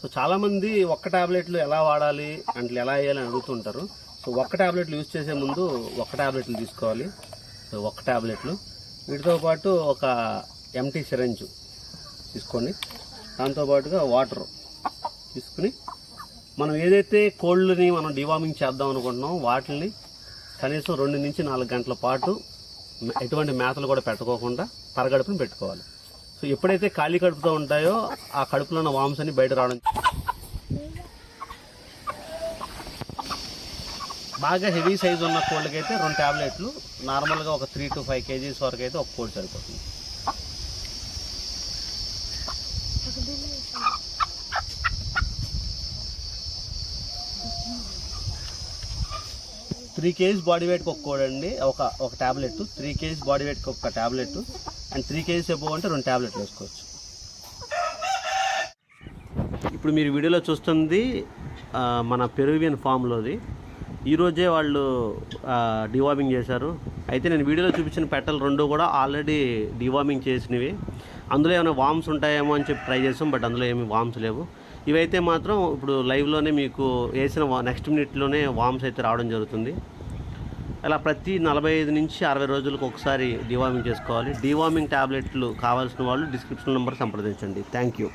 So చాలామంది ఒక్క టాబ్లెట్లు ఎలా వాడాలి అంటే ఎలా వేయాలని అడుగుతుంటారు. సో ఒక్క టాబ్లెట్లు యూజ్ చేసే ముందు ఒక్క టాబ్లెట్లు తీసుకోవాలి. సో ఒక్క టాబ్లెట్లు. వీటితో పాటు ఒక ఎంటీ సిరంజ్ తీసుకోండి. దాంతోపాటుగా వాటర్ తీసుకుని మనం ఏదైతే కోళ్ళని మనం డివార్మింగ్ చేద్దాం అనుకుంటున్నామో వాటిని కనీసం రెండు నుంచి నాలుగు గంటల పాటు ఎటువంటి మేతలు కూడా పెట్టుకోకుండా పరగడుపుని పెట్టుకోవాలి. సో ఎప్పుడైతే ఖాళీ కడుపుతో ఉంటాయో ఆ కడుపులో ఉన్న వామ్స్ అని బయట రావడం బాగా హెవీ సైజ్ ఉన్న కోళ్ళకైతే రెండు ట్యాబ్లెట్లు నార్మల్గా ఒక త్రీ టు ఫైవ్ కేజీస్ వరకు అయితే ఒక కోడి సరిపోతుంది. త్రీ కేజీస్ బాడీ వెయిట్కి ఒక కోడ్ అండి ఒక ఒక ట్యాబ్లెట్ త్రీ కేజీస్ బాడీ వెయిట్కి ఒక tablet and three kgs above అంటే రెండు ట్యాబ్లెట్లు వేసుకోవచ్చు. ఇప్పుడు మీరు వీడియోలో చూస్తుంది మన పెరువియన్ ఫామ్లోది ఈరోజే వాళ్ళు డివార్మింగ్ చేశారు. అయితే నేను వీడియోలో చూపించిన పెట్టలు రెండు కూడా ఆల్రెడీ డివార్మింగ్ చేసినవి. అందులో ఏమైనా వామ్స్ ఉంటాయేమో అని చెప్పి ట్రై చేసాం బట్ అందులో ఏమి వామ్స్ లేవు. ఇవైతే మాత్రం ఇప్పుడు లైవ్లోనే మీకు వేసిన నెక్స్ట్ మినిట్లోనే వామ్స్ అయితే రావడం జరుగుతుంది. అలా ప్రతి నలభై ఐదు నుంచి అరవై రోజులకు ఒకసారి డివార్మింగ్ చేసుకోవాలి. డివార్మింగ్ ట్యాబ్లెట్లు కావాల్సిన వాళ్ళు డిస్క్రిప్షన్ నెంబర్ సంప్రదించండి. Thank you